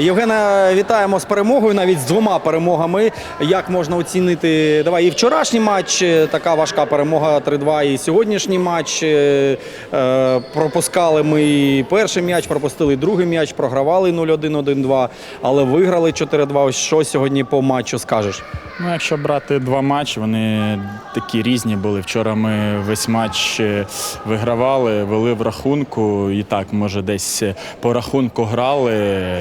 Євгена, вітаємо з перемогою, навіть з двома перемогами. Як можна оцінити? Давай і вчорашній матч, е, така важка перемога 3-2, і сьогоднішній матч. Е, е, пропускали ми перший м'яч, пропустили другий м'яч, програвали 0-1, 1-2, але виграли 4-2. Ось що сьогодні по матчу скажеш? Ну, якщо брати два матчі, вони такі різні були. Вчора ми весь матч вигравали, вели в рахунку, і так, може, десь по рахунку грали.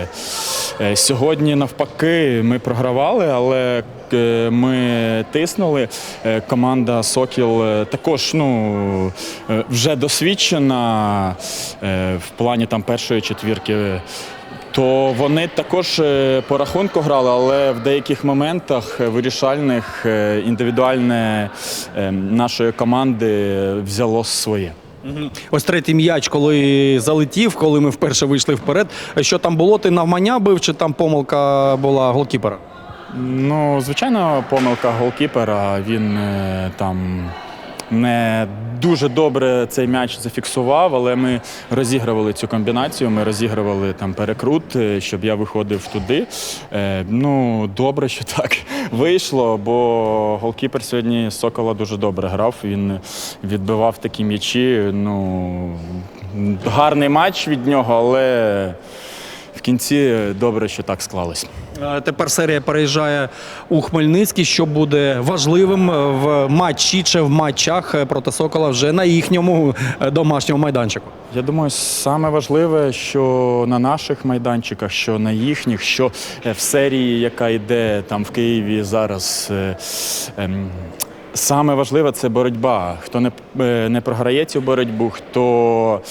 Е, Сьогодні, навпаки, ми програвали, але е, ми тиснули. Е, Команда Сокіл також ну, вже досвідчена в плані там першої четвірки. То вони також по рахунку грали, але в деяких моментах вирішальних індивідуальне нашої команди взяло своє. Ось третій м'яч, коли залетів, коли ми вперше вийшли вперед. Що там було? Ти навмання бив, чи там помилка була голкіпера? Ну, звичайно, помилка голкіпера. Він е, там не дуже добре цей м'яч зафіксував, але ми розігрували цю комбінацію. Ми розігрували там перекрут, е, щоб я виходив туди. Е, ну, добре, що так вийшло, бо голкіпер сьогодні Сокола дуже добре грав. Він відбивав такі м'ячі. Ну, гарний матч від нього, але в кінці добре, що так склалось. Е, Тепер серія переїжджає у Хмельницький, що буде важливим е, в матчі чи в матчах е, проти Сокола вже на їхньому домашньому майданчику. Я думаю, саме важливе, що на наших майданчиках, що на їхніх, що в серії, яка йде там в Києві зараз. ем, Саме важливе це боротьба. Хто не, е, не програє цю боротьбу, хто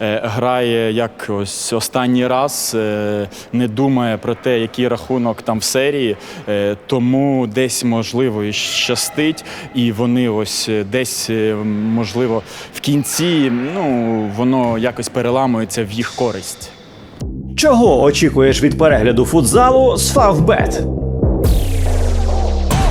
е, грає як ось останній раз, е, не думає про те, який рахунок там в серії, е, тому десь можливо і щастить, і вони ось е, десь е, можливо в кінці ну воно якось переламується в їх користь. Чого очікуєш від перегляду футзалу з Фавбет?